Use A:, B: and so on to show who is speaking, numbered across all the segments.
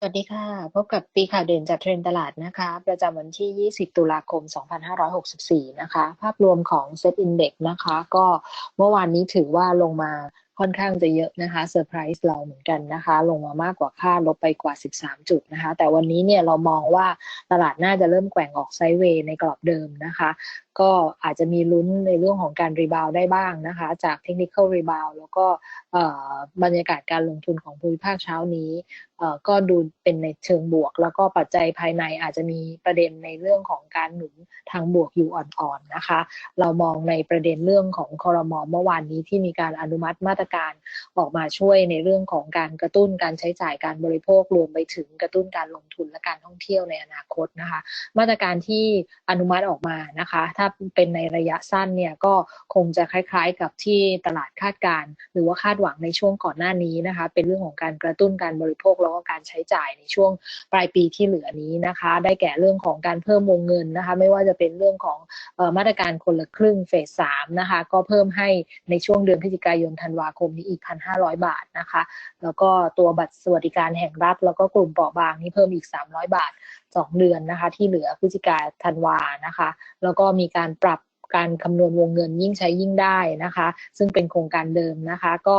A: สวัสดีค่ะ พบกับปีข่าวเด่นจากเทรนตลาดนะคะ ประจำวันที่ 20 ตุลาคม 2564 นะคะ ภาพรวมของ Set Index นะคะ ก็เมื่อวานนี้ถือว่าลงมาค่อนข้างจะเยอะนะคะเซอร์ไพรส์เราเหมือนกันนะคะ ลงมามากกว่าคาดลบไปกว่า 13 จุดนะคะ แต่วันนี้เนี่ยเรามองว่าตลาดน่าจะเริ่มแกว่งออกไซด์เวย์ในกรอบเดิมนะคะ ก็อาจจะมีลุ้นในเรื่องของการรีบาวได้บ้างนะคะ จากเทคนิคอลรีบาวแล้วก็บรรยากาศการลงทุนของภูมิภาคเช้านี้ก็ดูเป็นในเชิงบวก แล้วก็ปัจจัยภายในอาจจะมีประเด็นในเรื่องของการหนุนทางบวกอยู่อ่อนๆนะคะ เรามองในประเด็นเรื่องของคอรมอเมื่อวานนี้ที่มีการอนุมัติมาตรการออกมาช่วยในเรื่องของการกระตุ้นการใช้จ่ายการบริโภครวมไปถึงกระตุ้นการลงทุนและการท่องเที่ยวในอนาคตนะคะ มาตรการที่อนุมัติออกมานะคะ ถ้าเป็นในระยะสั้นเนี่ยก็คงจะคล้ายๆ กับที่ตลาดคาดการ หรือว่าคาดหวังในช่วงก่อนหน้านี้นะคะ เป็นเรื่องของการกระตุ้นการบริโภคแล้วก็การใช้จ่ายในช่วงปลายปีที่เหลือนี้นะคะ ได้แก่เรื่องของการเพิ่มวงเงินนะคะ ไม่ว่าจะเป็นเรื่องของมาตรการคนละครึ่งเฟสสามนะคะก็เพิ่มให้ในช่วงเดือนพฤศจิกายนธันวาคมนี้อีก 1,500 บาทนะคะ แล้วก็ตัวบัตรสวัสดิการแห่งรัฐ แล้วก็กลุ่มเปราะบางนี่เพิ่มอีก 300 บาท2 เดือนนะคะ ที่เหลือพฤศจิกาธันวานะคะ แล้วก็มีการปรับ การคำนวณวงเงินยิ่งใช้ยิ่งได้นะคะ ซึ่งเป็นโครงการเดิมนะคะ ก็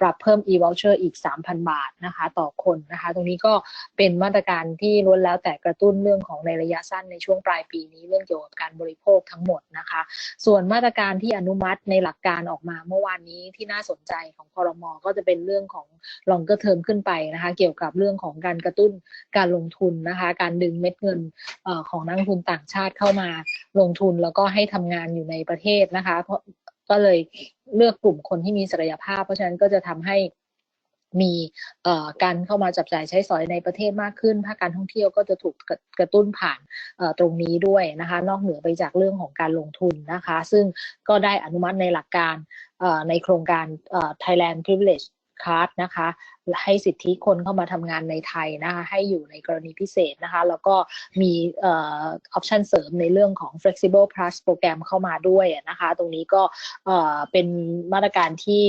A: ปรับเพิ่ม e-voucher อีก 3,000 บาทนะคะ ต่อคนนะคะ ตรงนี้ก็เป็นมาตรการที่ล้วนแล้วแต่กระตุ้นเรื่องของในระยะสั้นในช่วงปลายปีนี้เรื่องเกี่ยวกับการบริโภคทั้งหมดนะคะ ส่วนมาตรการที่อนุมัติในหลักการออกมาเมื่อวานนี้ที่น่าสนใจของคอรมอก็จะเป็นเรื่องของลองก็เทอมขึ้นไปนะคะ เกี่ยวกับเรื่องของการกระตุ้นการลงทุนนะคะ การดึงเม็ดเงินอของนักทุนต่างชาติเข้ามาลงทุนแล้วก็ให้ทำงานอยู่ในประเทศนะคะ เพราะก็เลยเลือกกลุ่มคนที่มีศักยภาพ เพราะฉะนั้นก็จะทำให้มีการเข้ามาจับจ่ายใช้สอยในประเทศมากขึ้น ภาคการท่องเที่ยวก็จะถูกกระตุ้นผ่านตรงนี้ด้วยนะคะ นอกเหนือไปจากเรื่องของการลงทุนนะคะ ซึ่งก็ได้อนุมัติในหลักการในโครงการ Thailand Privilege Card นะคะให้สิทธิคนเข้ามาทำงานในไทยนะคะให้อยู่ในกรณีพิเศษนะคะแล้วก็มีออปชันเสริมในเรื่องของ flexible plus โปรแกรมเข้ามาด้วยนะคะ ตรงนี้ก็เป็นมาตรการที่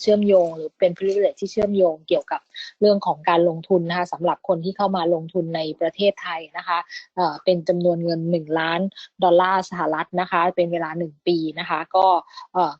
A: เชื่อมโยง หรือเป็น privilege ที่เชื่อมโยงเกี่ยวกับเรื่องของการลงทุนนะคะสำหรับคนที่เข้ามาลงทุนในประเทศไทยนะคะเป็นจำนวนเงิน 1 ล้านดอลลาร์สหรัฐนะคะเป็นเวลา 1 ปีนะคะก็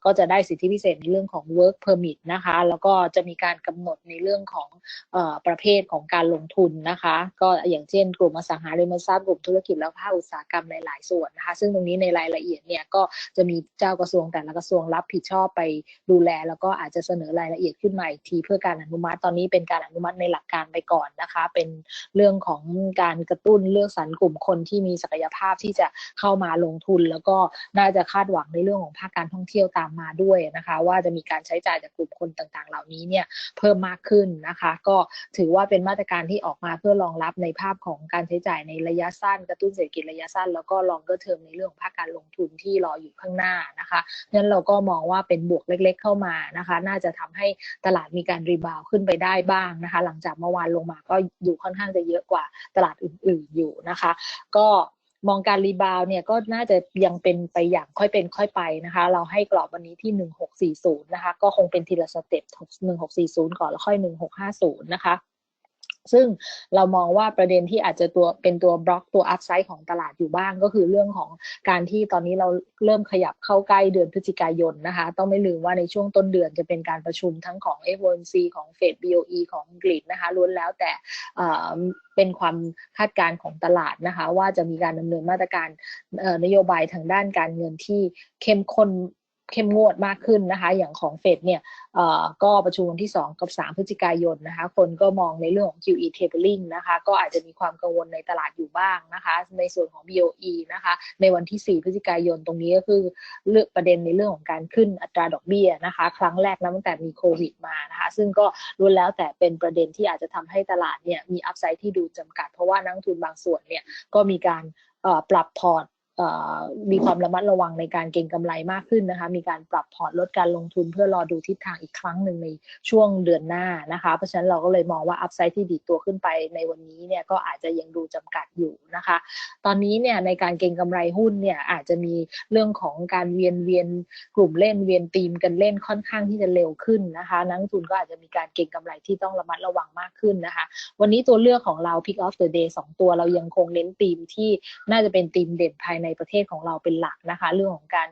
A: ก็จะได้สิทธิพิเศษในเรื่องของ work permit นะคะแล้วก็จะมีการกำหนดในเรื่องของอประเภทของการลงทุนนะคะ ก็อย่างเช่น กลุ่มอสังหาริมทรัพย์กลุ่มธุรกิจและภาคอุตสาหกรรมในหลายส่วนนะคะ ซึ่งตรงนี้ในรายละเอียดเนี่ยก็จะมีเจ้ากระทรวงแต่ละกระทรวงรับผิดชอบไปดูแล แล้วก็อาจจะเสนอรายละเอียดขึ้นมาอีกทีเพื่อการอนุมัติตอนนี้เป็นการอนุมัติในหลักการไปก่อนนะคะ เป็นเรื่องของการกระตุ้นเลือกสรรกลุ่มคนที่มีศักยภาพที่จะเข้ามาลงทุน แล้วก็น่าจะคาดหวังในเรื่องของภาคการท่องเที่ยวตามมาด้วยนะคะ ว่าจะมีการใช้จ่ายจากกลุ่มคนต่างๆ เหล่านี้เนี่ยเพิ่มมากขึ้นนะคะ ก็ถือว่าเป็นมาตรการที่ออกมาเพื่อรองรับในภาพของการใช้จ่ายในระยะสั้น กระตุ้นเศรษฐกิจระยะสั้น แล้วก็ลองก็เทอมในเรื่องของภาคการลงทุนที่รออยู่ข้างหน้านะคะนั้นเราก็มองว่าเป็นบวกเล็ก ๆ เข้ามานะคะ น่าจะทำให้ตลาดมีการรีบาวขึ้นไปได้บ้างนะคะ หลังจากเมื่อวานลงมาก็อยู่ค่อนข้างจะเยอะกว่าตลาดอื่น ๆอยู่นะคะ ก็ มองการรีบาวเนี่ยก็น่าจะยังเป็นไปอย่างค่อยเป็นค่อยไปนะคะ เราให้กรอบวันนี้ที่ 1640 นะคะ ก็คงเป็นทีละสเต็ป1640 ก่อนแล้วค่อย 1650 นะคะ ซึ่งเรามองว่าประเด็นที่อาจจะตัวเป็นตัวบล็อกตัวอัพไซด์ของตลาดอยู่บ้างก็คือเรื่องของการที่ตอนนี้เราเริ่มขยับเข้าใกล้เดือนพฤศจิกายนนะคะ ต้องไม่ลืมว่าในช่วงต้นเดือนจะเป็นการประชุมทั้งของ FOMC ของเฟด BOE ของอังกฤษนะคะล้วนแล้วแต่เป็นความคาดการณ์ของตลาดนะคะ ว่าจะมีการดำเนินมาตรการนโยบายทางด้านการเงินที่เข้มข้น เข้มงวดมากขึ้นนะคะ อย่างของเฟดเนี่ยก็ประชุมวันที่ 2 กับ 3 พฤศจิกายนนะคะ คนก็มองในเรื่องของ QE tapering นะคะ ก็อาจจะมีความกังวลในตลาดอยู่บ้างนะคะ ในส่วนของ BOE นะคะ ในวันที่ 4 พฤศจิกายนตรงนี้ก็คือเลือกประเด็นในเรื่องของการขึ้นอัตราดอกเบี้ยนะคะ ครั้งแรกนะตั้งแต่มีโควิดมานะคะ ซึ่งก็ล้วนแล้วแต่เป็นประเด็นที่อาจจะทำให้ตลาดเนี่ยมีอัพไซด์ที่ดูจำกัด เพราะว่านักทุนบางส่วนเนี่ยก็มีการปรับพอร์ต มีความระมัดระวังในการเก็งกำไรมากขึ้นนะคะ มีการปรับพอร์ตลดการลงทุนเพื่อรอดูทิศทางอีกครั้งหนึ่งในช่วงเดือนหน้านะคะ เพราะฉะนั้นเราก็เลยมองว่าอัพไซด์ที่ดีตัวขึ้นไปในวันนี้เนี่ยก็อาจจะยังดูจำกัดอยู่นะคะ ตอนนี้เนี่ยในการเก็งกำไรหุ้นเนี่ยอาจจะมีเรื่องของการเวียนเวียนกลุ่มเล่นเวียนตีมกันเล่นค่อนข้างที่จะเร็วขึ้นนะคะนักทุนก็อาจจะมีการเก็งกำไรที่ต้องระมัดระวังมากขึ้นนะคะ วันนี้ตัวเลือกของเรา Pick of the Day 2 ตัวเรายังคงเน้นตีมที่น่าจะเป็นตีมเด่นภายในในประเทศของเราเป็นหลักนะคะ เรื่องของการ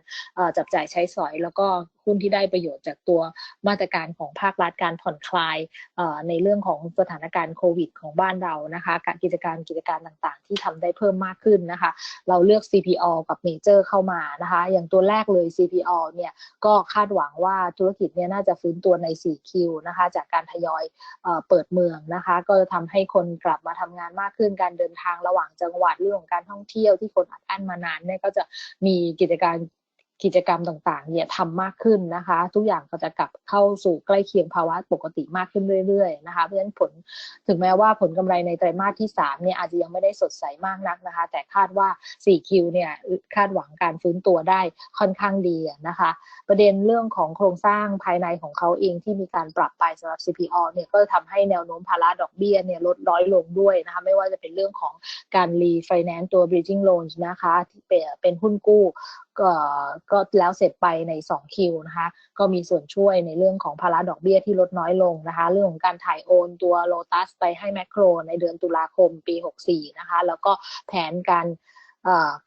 A: จับจ่ายใช้สอย แล้วก็หุ้นที่ได้ประโยชน์จากตัวมาตรการของภาครัฐการผ่อนคลายในเรื่องของสถานการณ์โควิด ของบ้านเรานะคะการกิจการกิจการต่างๆ ที่ทำได้เพิ่มมากขึ้นนะคะ เราเลือก CPO กับเมเจอร์เข้ามานะคะ อย่างตัวแรกเลย CPO เนี่ยก็คาดหวังว่าธุรกิจเนี่ยน่าจะฟื้นตัวใน 4Q นะคะ จากการทยอยเปิดเมืองนะคะ ก็จะทำให้คนกลับมาทำงานมากขึ้นการเดินทางระหว่างจังหวัดเรื่องของการท่องเที่ยวที่คนอัดอั้นมานั้นเนี่ยก็จะมีกิจการ กิจกรรมต่างๆ เนี่ยทำมากขึ้นนะคะ ทุกอย่างก็จะกลับเข้าสู่ใกล้เคียงภาวะปกติมากขึ้นเรื่อยๆนะคะ เพราะฉะนั้นผลถึงแม้ว่าผลกำไรในไตรมาสที่3เนี่ยอาจจะยังไม่ได้สดใสมากนักนะคะ แต่คาดว่า 4Q เนี่ยคาดหวังการฟื้นตัวได้ค่อนข้างดีนะคะ ประเด็นเรื่องของโครงสร้างภายในของเขาเองที่มีการปรับไปสำหรับ CPO เนี่ยก็ทำให้แนวโน้มภาระดอกเบี้ยเนี่ยลดน้อยลงด้วยนะคะ ไม่ว่าจะเป็นเรื่องของการรีไฟแนนซ์ตัว bridging loans นะคะที่เป็นหุ้นกู้ ก็ก็แล้วเสร็จไปใน2คิวนะคะก็มีส่วนช่วยในเรื่องของภาระดอกเบี้ยที่ลดน้อยลงนะคะ เรื่องของการถ่ายโอนตัวโลตัสไปให้แมคโครในเดือนตุลาคมปี 64 นะคะ แล้วก็แผนการ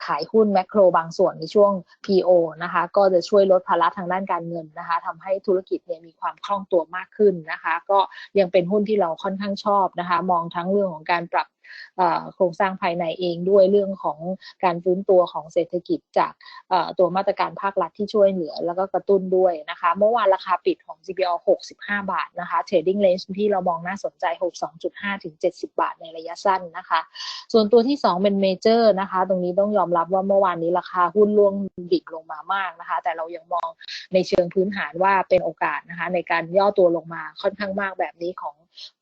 A: ขายหุ้นแมคโครบางส่วนในช่วง PO นะคะ ก็จะช่วยลดภาระทางด้านการเงินนะคะทำให้ธุรกิจเนี่ยมีความคล่องตัวมากขึ้นนะคะ ก็ยังเป็นหุ้นที่เราค่อนข้างชอบนะคะ มองทั้งเรื่องของการปรับ โครงสร้างภายในเองด้วยเรื่องของการฟื้นตัวของเศรษฐกิจจากตัวมาตรการภาครัฐที่ช่วยเหลือแล้วก็กระตุ้นด้วยนะคะเมื่อวานราคาปิดของ CPO 65 บาทนะคะ Trading Range ที่เรามองน่าสนใจ 62.5 ถึง 70 บาทในระยะสั้นนะคะ ส่วนตัวที่ 2 เป็นเมเจอร์นะคะ ตรงนี้ต้องยอมรับว่าเมื่อวานนี้ราคาหุ้นล่วงดิ่งลงมามากนะคะ แต่เรายังมองในเชิงพื้นฐานว่าเป็นโอกาสนะคะในการย่อตัวลงมาค่อนข้างมากแบบนี้ของ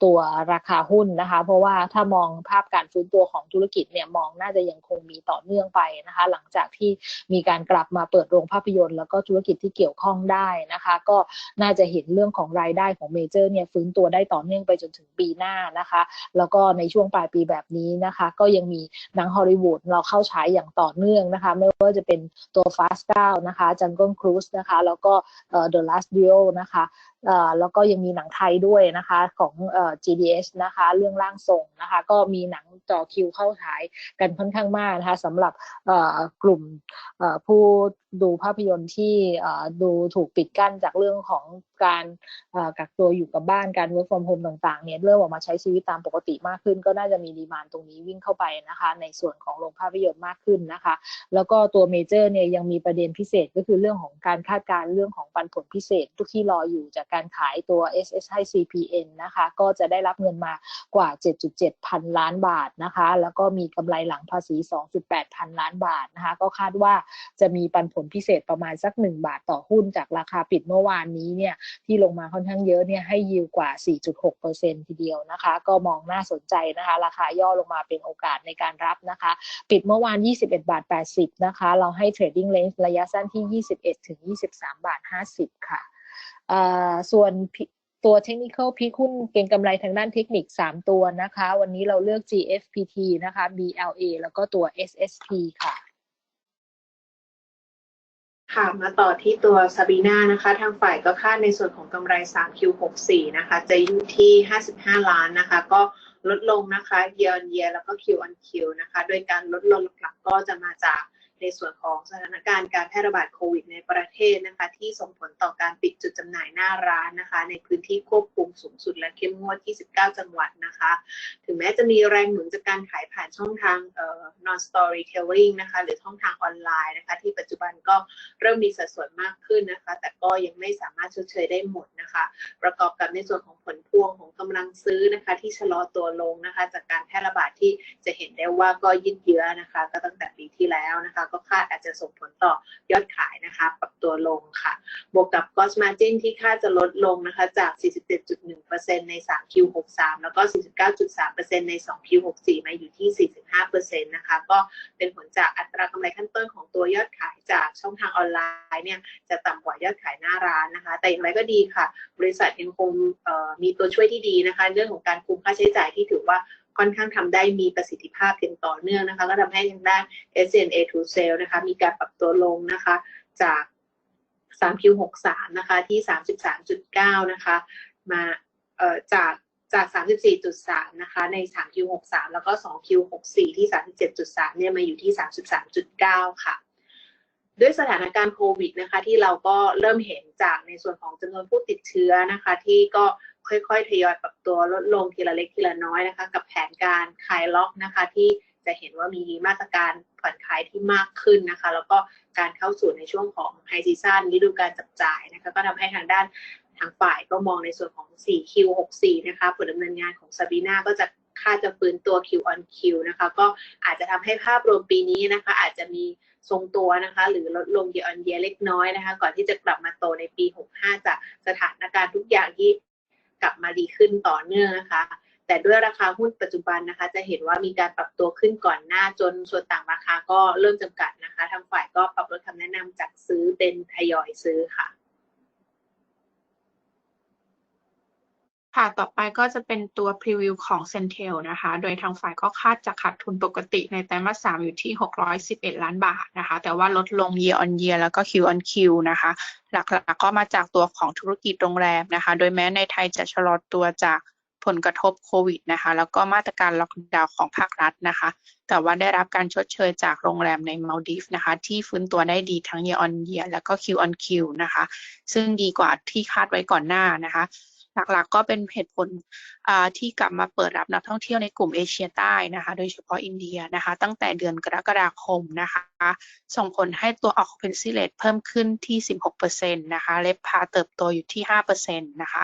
A: ตัวราคาหุ้นนะคะ เพราะว่าถ้ามองภาพการฟื้นตัวของธุรกิจเนี่ยมองน่าจะยังคงมีต่อเนื่องไปนะคะ หลังจากที่มีการกลับมาเปิดโรงภาพยนตร์ แล้วก็ธุรกิจที่เกี่ยวข้องได้นะคะ ก็น่าจะเห็นเรื่องของรายได้ของเมเจอร์เนี่ยฟื้นตัวได้ต่อเนื่องไปจนถึงปีหน้านะคะ แล้วก็ในช่วงปลายปีแบบนี้นะคะ ก็ยังมีหนังฮอลลีวูดเราเข้าฉายอย่างต่อเนื่องนะคะ ไม่ว่าจะเป็นตัว Fast 9นะคะ Jungle Cruise นะคะ แล้วก็ The Last Duel นะคะ แล้วก็ยังมีหนังไทยด้วยนะคะของ GDS นะคะเรื่องร่างทรงนะคะก็มีหนังจ่อคิวเข้าฉายกันค่อนข้างมากนะคะสำหรับกลุ่มผู้ดูภาพยนตร์ที่ดูถูกปิดกั้นจากเรื่องของการกักตัวอยู่กับบ้านการ work from home ต่างๆเนี่ยเริ่มออกมาใช้ชีวิตตามปกติมากขึ้น ก็น่าจะมีดีมานตรงนี้วิ่งเข้าไปนะคะในส่วนของโรงภาพยนตร์มากขึ้นนะคะ แล้วก็ตัวเมเจอร์เนี่ยยังมีประเด็นพิเศษก็คือเรื่องของการคาดการเรื่องของปันผลพิเศษทุกที่รออยู่จากการขายตัว SS ให้ CPN นะคะ ก็จะได้รับเงินมากว่า 7.7 พันล้านบาทนะคะ แล้วก็มีกำไรหลังภาษี 2.8 พันล้านบาทนะคะ ก็คาดว่าจะมีปันผลพิเศษประมาณสัก 1 บาทต่อหุ้นจากราคาปิดเมื่อวานนี้เนี่ยที่ลงมาค่อนข้างเยอะเนี่ยให้ยิวกว่า 4.6%ทีเดียวนะคะ ก็มองน่าสนใจนะคะ ราคาย่อลงมาเป็นโอกาสในการรับนะคะ ปิดเมื่อวาน 21 บาท 80 นะคะ เราให้ trading range ระยะสั้นที่ 21 ถึง 23 บาท 50 ค่ะ ส่วนตัวเทคนิคพิคุณเก่งกำไรทางด้านเทคนิค 3 ตัวนะคะ วันนี้เราเลือก GFPT นะคะ BLA แล้วก็ตัว SSP ค่ะ
B: ค่ะมาต่อที่ตัวซาบีนานะคะ ทางฝ่ายก็คาดในส่วนของกำไร 3Q64 นะคะ จะอยู่ที่ 55 ล้านนะคะ ก็ลดลงนะคะ year on year แล้วก็ Q on Q นะคะ โดยการลดลงหลักๆก็จะมาจาก ในส่วนของสถานการณ์การแพร่ระบาดโควิดในประเทศนะคะ ที่ส่งผลต่อการปิดจุดจำหน่ายหน้าร้านนะคะ ในพื้นที่ควบคุมสูงสุดและเข้มงวดที่ 19 จังหวัดนะคะ ถึงแม้จะมีแรงหนุนจากการขายผ่านช่องทางเอ่อ non storytelling นะคะ หรือช่องทางออนไลน์นะคะ ที่ปัจจุบันก็เริ่มมีสัดส่วนมากขึ้นนะคะ แต่ก็ยังไม่สามารถชดเชยได้หมดนะคะ ประกอบกับในส่วนของผลพวงของกำลังซื้อนะคะ ที่ชะลอตัวลงนะคะ จากการแพร่ระบาดที่จะเห็นได้ว่าก็ยืดเยื้อนะคะ ก็ตั้งแต่ปีที่แล้วนะคะก็คาดอาจจะส่งผลต่อยอดขายนะคะ ปรับตัวลงค่ะ บวกกับ gross margin ที่คาดจะลดลงนะคะ จาก 47.1%ใน 3Q63 แล้วก็ 49.3%ใน 2Q64 มาอยู่ที่ 45%นะคะ ก็เป็นผลจากอัตรากำไรขั้นต้นของตัวยอดขายจากช่องทางออนไลน์เนี่ยจะต่ำกว่ายอดขายหน้าร้านนะคะ แต่อย่างไรก็ดีค่ะ บริษัทยังคงมีตัวช่วยที่ดีนะคะ เรื่องของการคุมค่าใช้จ่ายที่ถือว่า ค่อนข้างทำได้มีประสิทธิภาพอย่างต่อเนื่องนะคะ ก็ทำให้ทางด้าน SNA to sale นะคะมีการปรับตัวลงนะคะจาก 3Q63 นะคะที่ 33.9 นะคะมาเอ่อจากจาก 34.3 นะคะ ใน 3Q63 แล้วก็ 2Q64 ที่ 37.3 เนี่ย มาอยู่ที่ 33.9 ค่ะ ด้วยสถานการณ์โควิดนะคะ ที่เราก็เริ่มเห็นจากในส่วนของจำนวนผู้ติดเชื้อนะคะ ที่ก็ ค่อยๆ ทยอยปรับตัวลดลงทีละเล็กทีละน้อยนะคะ กับแผนการคลายล็อกนะคะ ที่จะเห็นว่ามีมาตรการผ่อนคลายที่มากขึ้นนะคะ แล้วก็การเข้าสู่ในช่วงของไฮซีซันฤดูการจับจ่ายนะคะก็ทำให้ทางด้านทางฝ่ายก็มองในส่วนของ 4Q64 นะคะผลดำเนินงานของซาบีนาก็จะคาดจะฟื้นตัว Q on Q นะคะ ก็อาจจะทำให้ภาพรวมปีนี้นะคะ อาจจะมีทรงตัวนะคะ หรือลดลง year on year เล็กน้อยนะคะ ก่อนที่จะกลับมาโตในปี 65 จากสถานการณ์ทุกอย่างที่ ลับมาดีขึ้นต่อเนื่องนะคะ แต่ด้วยราคาหุ้นปัจจุบันนะคะ จะเห็นว่ามีการปรับตัวขึ้นก่อนหน้าจนส่วนต่างราคาก็เริ่มจำกัดนะคะ ทางฝ่ายก็ปรับลดคำแนะนำจากซื้อเป็นทยอยซื้อค่ะ
C: ค่ะต่อไปก็จะเป็นตัวพรีวิวของ Centel นะคะ โดยทางฝ่ายก็คาดจะขาดทุนปกติในไตรมาส3อยู่ที่ 611 ล้านบาทนะคะ แต่ว่าลดลง year on year แล้วก็ Q on Q นะคะ หลักๆก็มาจากตัวของธุรกิจโรงแรมนะคะ โดยแม้ในไทยจะชะลอตัวจากผลกระทบโควิดนะคะ แล้วก็มาตรการล็อกดาวน์ของภาครัฐนะคะ แต่ว่าได้รับการชดเชยจากโรงแรมในมาลดีฟนะคะ ที่ฟื้นตัวได้ดีทั้ง year on year แล้วก็ Q on Q นะคะ ซึ่งดีกว่าที่คาดไว้ก่อนหน้านะคะ หลักๆ ก็เป็นเหตุผลที่กลับมาเปิดรับนักท่องเที่ยวในกลุ่มเอเชียใต้นะคะ โดยเฉพาะอินเดียนะคะ ตั้งแต่เดือนกรกฎาคมนะคะ ส่งผลให้ตัว occupancy rate เพิ่มขึ้นที่ 16%นะคะเลพาเติบโตอยู่ที่ 5%นะคะ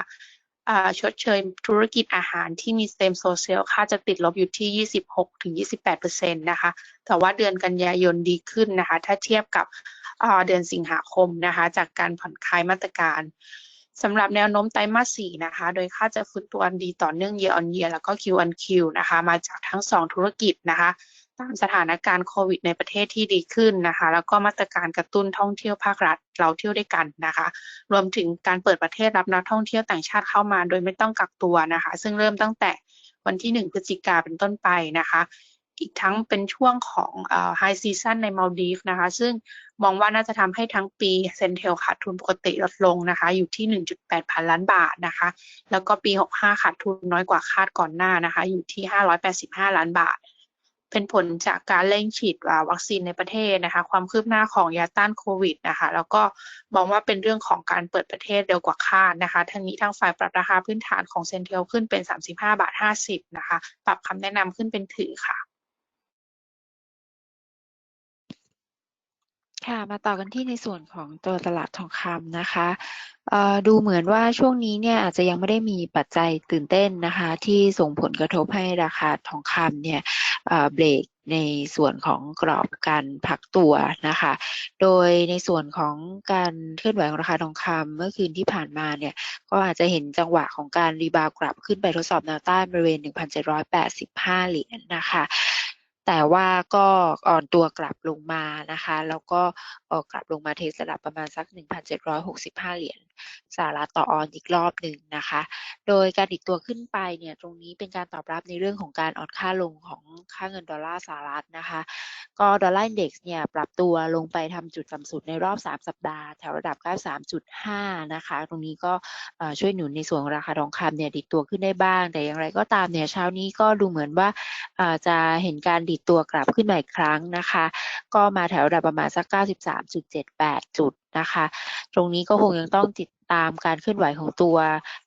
C: ชดเชยธุรกิจอาหารที่มี same store sale ค่าจะติดลบอยู่ที่ 26-28%นะคะ แต่ว่าเดือนกันยายนดีขึ้นนะคะ ถ้าเทียบกับเดือนสิงหาคมนะคะ จากการผ่อนคลายมาตรการ สำหรับแนวโน้มไตรมาส 4 นะคะ โดยค่าจะฟื้นตัวดีต่อเนื่อง year on year แล้วก็ Q on Q นะคะ มาจากทั้ง 2 ธุรกิจนะคะ ตามสถานการณ์โควิดในประเทศที่ดีขึ้นนะคะ แล้วก็มาตรการกระตุ้นท่องเที่ยวภาครัฐเราเที่ยวด้วยกันนะคะ รวมถึงการเปิดประเทศรับนักท่องเที่ยวต่างชาติเข้ามา โดยไม่ต้องกักตัวนะคะ ซึ่งเริ่มตั้งแต่วันที่ 1 พฤศจิกาเป็นต้นไปนะคะ อีกทั้งเป็นช่วงของเอ่อ high season ในมาลดีฟนะคะ ซึ่ง มองว่าน่าจะทำให้ทั้งปีเซนเทลขาดทุนปกติลดลงนะคะ อยู่ที่ 1.8 พันล้านบาทนะคะ แล้วก็ปี 65 ขาดทุนน้อยกว่าคาดก่อนหน้านะคะ อยู่ที่ 585 ล้านบาท เป็นผลจากการเร่งฉีดวัคซีนในประเทศนะคะ ความคืบหน้าของยาต้านโควิดนะคะ แล้วก็มองว่าเป็นเรื่องของการเปิดประเทศเร็วกว่าคาดนะคะ ทั้งนี้ทางฝ่ายปรับราคาพื้นฐานของเซนเทลขึ้นเป็น 35 บาท 50 นะคะ ปรับคำแนะนำขึ้นเป็นถือค่ะ
D: ค่ะ มาต่อกันที่ในส่วนของตัวตลาดทองคำนะคะดูเหมือนว่าช่วงนี้เนี่ยอาจจะยังไม่ได้มีปัจจัยตื่นเต้นนะคะ ที่ส่งผลกระทบให้ราคาทองคำเนี่ยเบรกในส่วนของกรอบการพักตัวนะคะ โดยในส่วนของการเคลื่อนไหวของราคาทองคำเมื่อคืนที่ผ่านมาเนี่ย ก็อาจจะเห็นจังหวะของการรีบาวกลับขึ้นไปทดสอบแนวต้านบริเวณ 1,785 เหรียญนะคะ แต่ว่าก็อ่อนตัวกลับลงมานะคะ แล้วก็กลับลงมาเทสระดับประมาณสัก 1,765 เหรียญสหรัฐต่อออนอีกรอบหนึ่งนะคะ โดยการดิดตัวขึ้นไปเนี่ยตรงนี้เป็นการตอบรับในเรื่องของการอ่อนค่าลงของค่าเงินดอลลาร์สหรัฐนะคะ ก็ดอลลาร์อินเด็กซ์เนี่ยปรับตัวลงไปทำจุดต่ำสุดในรอบ 3 สัปดาห์แถวระดับ 93.5 นะคะ ตรงนี้ก็ช่วยหนุนในส่วนของราคาทองคำเนี่ยดิดตัวขึ้นได้บ้าง แต่อย่างไรก็ตามเนี่ยเช้านี้ก็ดูเหมือนว่าจะเห็นการดิดตัวกลับขึ้นมาอีกครั้งนะคะ ก็มาแถวระดับประมาณสัก 93.78 จุดนะคะ ตรงนี้ก็คงยังต้องติด ตามการเคลื่อนไหวของตัว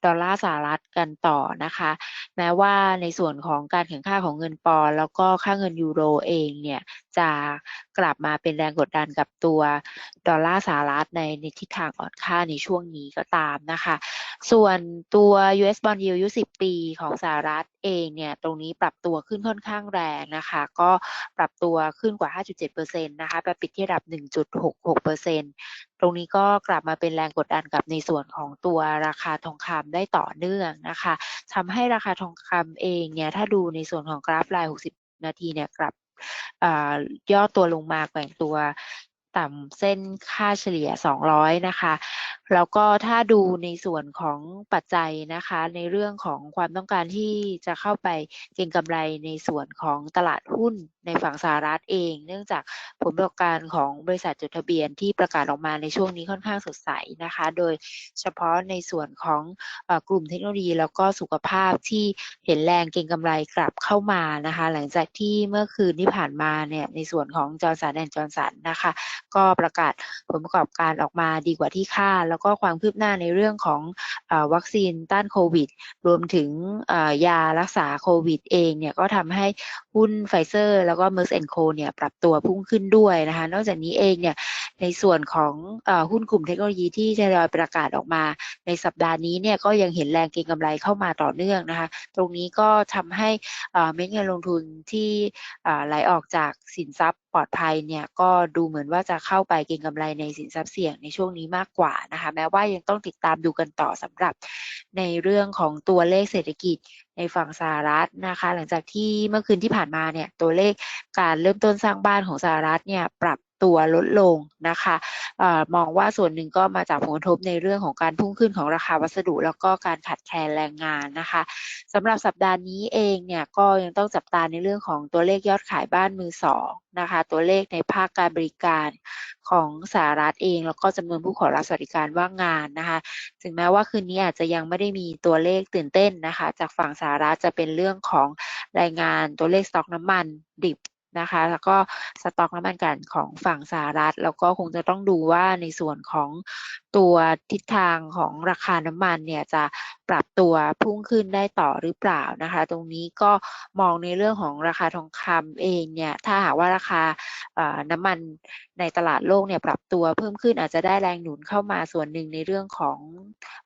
D: ดอลลาร์สหรัฐกันต่อนะคะ แม้ว่าในส่วนของการแข่งข้าของเงินปอนแล้วก็ค่าเงินยูโรเองเนี่ยจะกลับมาเป็นแรงกดดันกับตัวดอลลาร์สหรัฐในในทิศทางอ่อนค่าในช่วงนี้ก็ตามนะคะ ส่วนตัว US bond yield อายุ10 ปีของสหรัฐเองเนี่ย ตรงนี้ปรับตัวขึ้นค่อนข้างแรงนะคะ ก็ปรับตัวขึ้นกว่า 5.7%นะคะไปปิดที่ระดับ 1.66%ตรงนี้ก็กลับมาเป็นแรงกดดันกับในส่วนของตัวราคาทองคำได้ต่อเนื่องนะคะทำให้ราคาทองคำเองเนี่ย ถ้าดูในส่วนของกราฟราย 60 นาทีเนี่ยกลับย่อตัวลงมาแกว่งตัว ต่ำเส้นค่าเฉลี่ย 200 นะคะ แล้วก็ถ้าดูในส่วนของปัจจัยนะคะ ในเรื่องของความต้องการที่จะเข้าไปเก็งกำไรในส่วนของตลาดหุ้นในฝั่งสหรัฐเอง เนื่องจากผลประกอบการของบริษัทจดทะเบียนที่ประกาศออกมาในช่วงนี้ค่อนข้างสดใสนะคะ โดยเฉพาะในส่วนของอกลุ่มเทคโนโลยี แล้วก็สุขภาพที่เห็นแรงเก็งกำไรกลับเข้ามานะคะ หลังจากที่เมื่อคืนที่ผ่านมาเนี่ยในส่วนของจอร์สันแอนจอร์สันนะคะ ก็ประกาศผลประกอบการออกมาดีกว่าที่คาดแล้วก็ความคืบหน้าในเรื่องของอวัคซีนต้านโควิด รวมถึงยารักษาโควิดเองเนี่ยก็ทำให้หุ้นไฟเซอร์แล้วก็ Merck Co เนี่ยปรับตัวพุ่งขึ้นด้วยนะคะนอกจากนี้เองเนี่ยในส่วนของอหุ้นกลุ่มเทคโนโลยีที่ทยอยประกาศออกมา ในสัปดาห์นี้เนี่ยก็ยังเห็นแรงเก็งกำไรเข้ามาต่อเนื่องนะคะ ตรงนี้ก็ทำให้เม็ดเงินลงทุนที่ไหลออกจากสินทรัพย์ ปลอดภัยเนี่ยก็ดูเหมือนว่าจะเข้าไปเก็งกำไรในสินทรัพย์เสี่ยงในช่วงนี้มากกว่านะคะแม้ว่ายังต้องติดตามดูกันต่อสำหรับในเรื่องของตัวเลขเศรษฐกิจในฝั่งสหรัฐนะคะ หลังจากที่เมื่อคืนที่ผ่านมาเนี่ยตัวเลขการเริ่มต้นสร้างบ้านของสหรัฐเนี่ยปรับ ตัวลดลงนะคะอมองว่าส่วนหนึ่งก็มาจากผลกระทบในเรื่องของการพุ่งขึ้นของราคาวัสดุ แล้วก็การขาดแคลนแรงงานนะคะสำหรับสัปดาห์นี้เองเนี่ยก็ยังต้องจับตาในเรื่องของตัวเลขยอดขายบ้านมือสองนะคะตัวเลขในภาคการบริการของสหรัฐเอง แล้วก็จำนวนผู้ขอรับสวัสดิการว่างงานนะคะ ถึงแม้ว่าคืนนี้อาจจะยังไม่ได้มีตัวเลขตื่นเต้นนะคะ จากฝั่งสหรัฐจะเป็นเรื่องของรายงานตัวเลขสต็อกน้ำมันดิบ นะคะ แล้วก็สต็อกน้ำมันกันของฝั่งสหรัฐ แล้วก็คงจะต้องดูว่าในส่วนของ ตัวทิศทางของราคาน้ำมันเนี่ยจะปรับตัวพุ่งขึ้นได้ต่อหรือเปล่านะคะ ตรงนี้ก็มองในเรื่องของราคาทองคำเองเนี่ยถ้าหากว่าราคาเอ่อน้ำมันในตลาดโลกเนี่ยปรับตัวเพิ่มขึ้นอาจจะได้แรงหนุนเข้ามาส่วนหนึ่งในเรื่องของ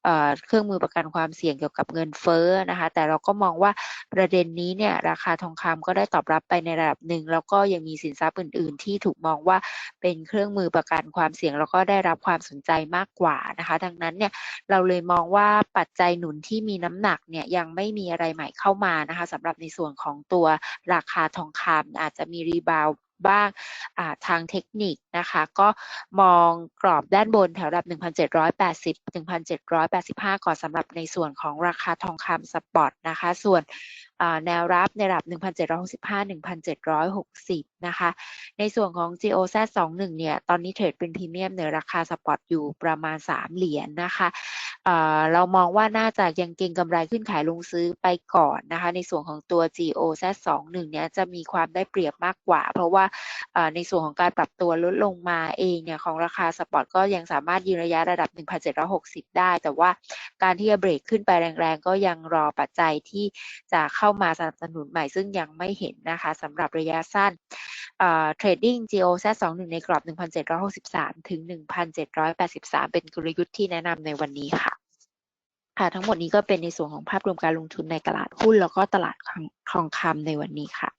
D: เอ่อเครื่องมือประกันความเสี่ยงเกี่ยวกับเงินเฟ้อนะคะ แต่เราก็มองว่าประเด็นนี้เนี่ยราคาทองคำก็ได้ตอบรับไปในระดับหนึ่งแล้วก็ยังมีสินทรัพย์อื่น ๆ ที่ถูกมองว่าเป็นเครื่องมือประกันความเสี่ยงแล้วก็ได้รับความสนใจมากกว่านะคะ ดังนั้นเนี่ยเราเลยมองว่าปัจจัยหนุนที่มีน้ำหนักเนี่ยยังไม่มีอะไรใหม่เข้ามานะคะสำหรับในส่วนของตัวราคาทองคำอาจจะมีรีบาวบ้างาทางเทคนิคนะคะ ก็มองกรอบด้านบนแถวระดับ 1,780 1,785 ก่อนสำหรับในส่วนของราคาทองคำสปอตนะคะ ส่วน แนวรับในระดับ 1,765 1,760 นะคะ ในส่วนของ GOZ 21 เนี่ย ตอนนี้เทรดเป็นพรีเมียมในราคาสปอตอยู่ประมาณ 3 เหรียญนนะคะเเรามองว่าน่าจะยังเก็งกำไรขึ้นขายลงซื้อไปก่อนนะคะ ในส่วนของตัว GOZ 21 เนี่ยจะมีความได้เปรียบมากกว่า เพราะว่าในส่วนของการปรับตัวลดลงมาเองเนี่ยของราคาสปอตก็ยังสามารถยืนระยะระดับ 1,760 ได้ แต่ว่าการที่จะเบรกขึ้นไปแรงๆ ก็ยังรอปัจจัยที่จะเข้าามาสนับสนุนใหม่ซึ่งยังไม่เห็นนะคะสำหรับระยะสั้นเทรดดิ้ง GOZ 21ในกรอบ 1,763 ถึง 1,783 เป็นกลยุทธ์ที่แนะนำในวันนี้ค่ะ ค่ะ ทั้งหมดนี้ก็เป็นในส่วนของภาพรวมการลงทุนในตลาดหุ้น แล้วก็ตลาดทองคำในวันนี้ค่ะ